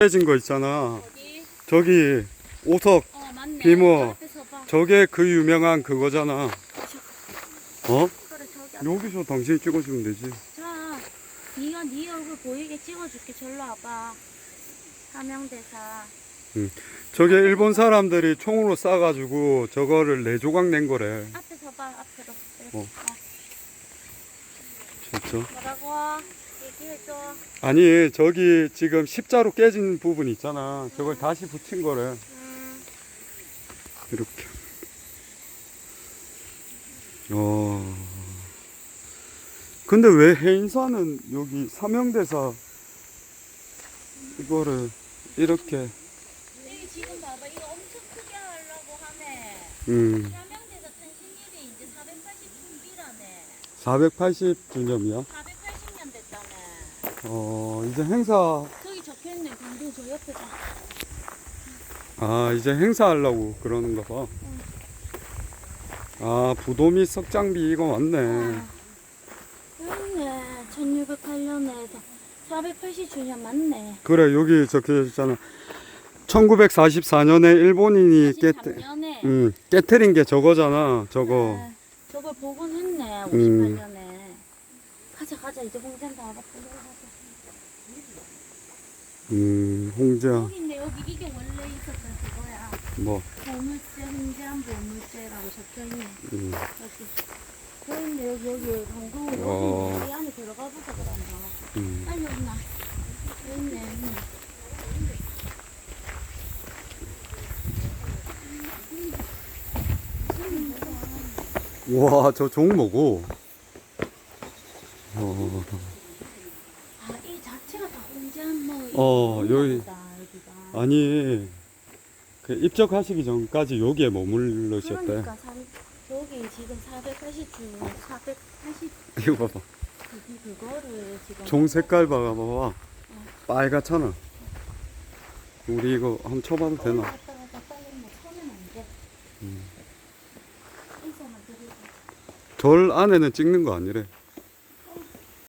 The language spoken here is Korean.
깨진 거 있잖아. 어디? 저기 오석 어 맞네. 비모. 앞에서 봐. 저게 그 유명한 그거잖아. 어? 그래 저기 앞에. 여기서 당신이 찍어주면 되지. 자, 네가 네 얼굴 보이게 찍어줄게. 절로 와봐. 사명대사. 저게 일본 사람들이 총으로 쏴가지고 저거를 네 조각 낸 거래. 앞에서 봐. 앞으로. 이렇게. 어. 어. 진짜? 뭐라고? 얘기해줘. 아니 저기 지금 십자로 깨진 부분 있잖아. 저걸 다시 붙인 거래. 음, 이렇게. 어. 근데 왜 해인사는 여기 사명대사 이거를 이렇게 여기 지금 봐봐. 이거 엄청 크게 하려고 하네. 음 사명대사 탄신일이 이제 480주년이야. 480주년이야. 480년 됐다네. 어 이제 행사 저기 적혀있네. 강동 저 옆에다. 아 이제 행사하려고 그러는가 봐. 아 부도 및 석장비 이거 맞네. 있네. 1608년에서 480주년 맞네. 그래 여기 적혀 있잖아. 1944년에 일본인이 깨 43년에 음, 깨트린 게 저거잖아. 저거. 네, 저걸 복원했네. 음. 58년에. 가자 가자 이제 홍전 다 왔다. 음, 홍자 여기 있네 여기 이게 원래 있었던 그거야. 뭐 보물제 홍제한 보물제라고 적혀있네. 음. 여기. 여기 있네 여기 여기 강도 와. 여기 이 안에 들어가 보자 그러면. 음. 빨리 오나. 여기 있네. 여기 있네. 와, 저 종모고. 어, 아, 이 자체가 다 홍제한 뭐. 어, 여기-. 여기가. 아니 그 입적하시기 전까지 여기에 머물르셨대. 그러니까 삼, 여기 지금 480주 480 이거 봐봐. 그기 그거를 지금 종 색깔 봐봐, 봐봐. 빨갛잖아. 우리 이거 한번 쳐봐도 어, 되나? 갔다 갔다 빨리 뭐 쳐면 안 돼. 음. 인사만 드리고. 절 안에는 찍는 거 아니래.